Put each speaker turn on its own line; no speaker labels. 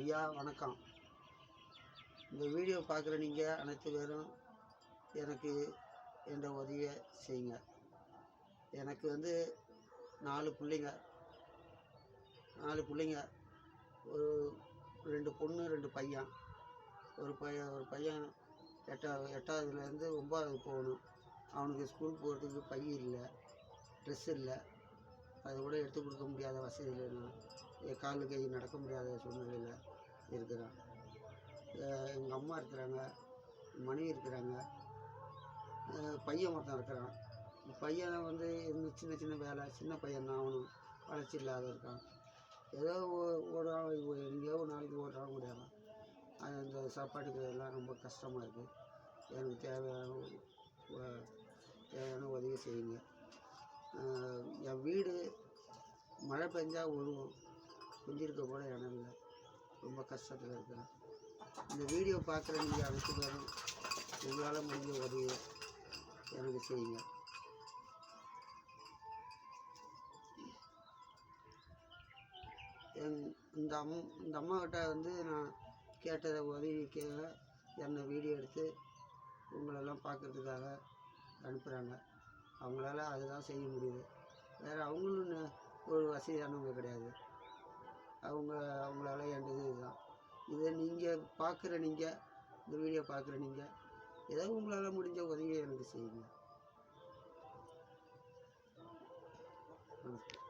ஐயா வணக்கம். இந்த வீடியோ பார்க்குற நீங்கள் அனைத்து பேரும் எனக்கு என்ற உதவியை செய்யுங்க. எனக்கு வந்து நாலு பிள்ளைங்க. நாலு பிள்ளைங்க. ஒரு ரெண்டு பொண்ணு ரெண்டு பையன். ஒரு பையன் ஒரு பையன் எட்டாவது எட்டாவதுலேருந்து ஒம்பதாவது போகணும். அவனுக்கு ஸ்கூல் போகிறதுக்கு பை இல்லை ட்ரெஸ் இல்லை. அது கூட எடுத்து கொடுக்க முடியாத வசதியில் நான் என் காலு கை நடக்க முடியாத சூழ்நிலையில் இருக்கிறேன். எங்கள் அம்மா இருக்கிறாங்க மனைவி இருக்கிறாங்க பையன் ஒருத்தன் இருக்கிறான். பையனை வந்து சின்ன சின்ன வேலை சின்ன பையன் தான் அவனும் வளர்ச்சி இல்லாத இருக்கான். ஏதோ ஓடுறான் எங்கேயோ ஒரு நாளைக்கு ஓடுறான் முடியாமல் அது அந்த சாப்பாட்டுக்கு எல்லாம் ரொம்ப கஷ்டமாக இருக்குது எனக்கு தேவையான தேவையான உதவி செய்யுங்க. என் வீடு மழை பெஞ்சால் ஒரு குஞ்சிருக்க கூட இடம் இல்லை ரொம்ப கஷ்டத்தில் இருக்கிறேன். இந்த வீடியோ பார்க்குற நீங்கள் அனைத்து பேரும் உங்களால் முடிஞ்ச உதவியை எனக்கு செய்யுங்க. என் இந்த அம் இந்த அம்மாக்கிட்ட வந்து நான் கேட்டதை உதவிக்காக என்னை வீடியோ எடுத்து உங்களெல்லாம் பார்க்கறதுக்காக அனுப்புகிறாங்க அவங்களால அதுதான் செய்ய முடியுது. வேறு அவங்களும் வசதியானவங்க கிடையாது. அவங்க அவங்களால ஏண்டது இதுதான். இதை நீங்கள் பார்க்குற நீங்கள் இந்த வீடியோ பார்க்குற நீங்கள் ஏதோ உங்களால் முடிஞ்ச உதவியை எனக்கு செய்யுங்க. வணக்கம்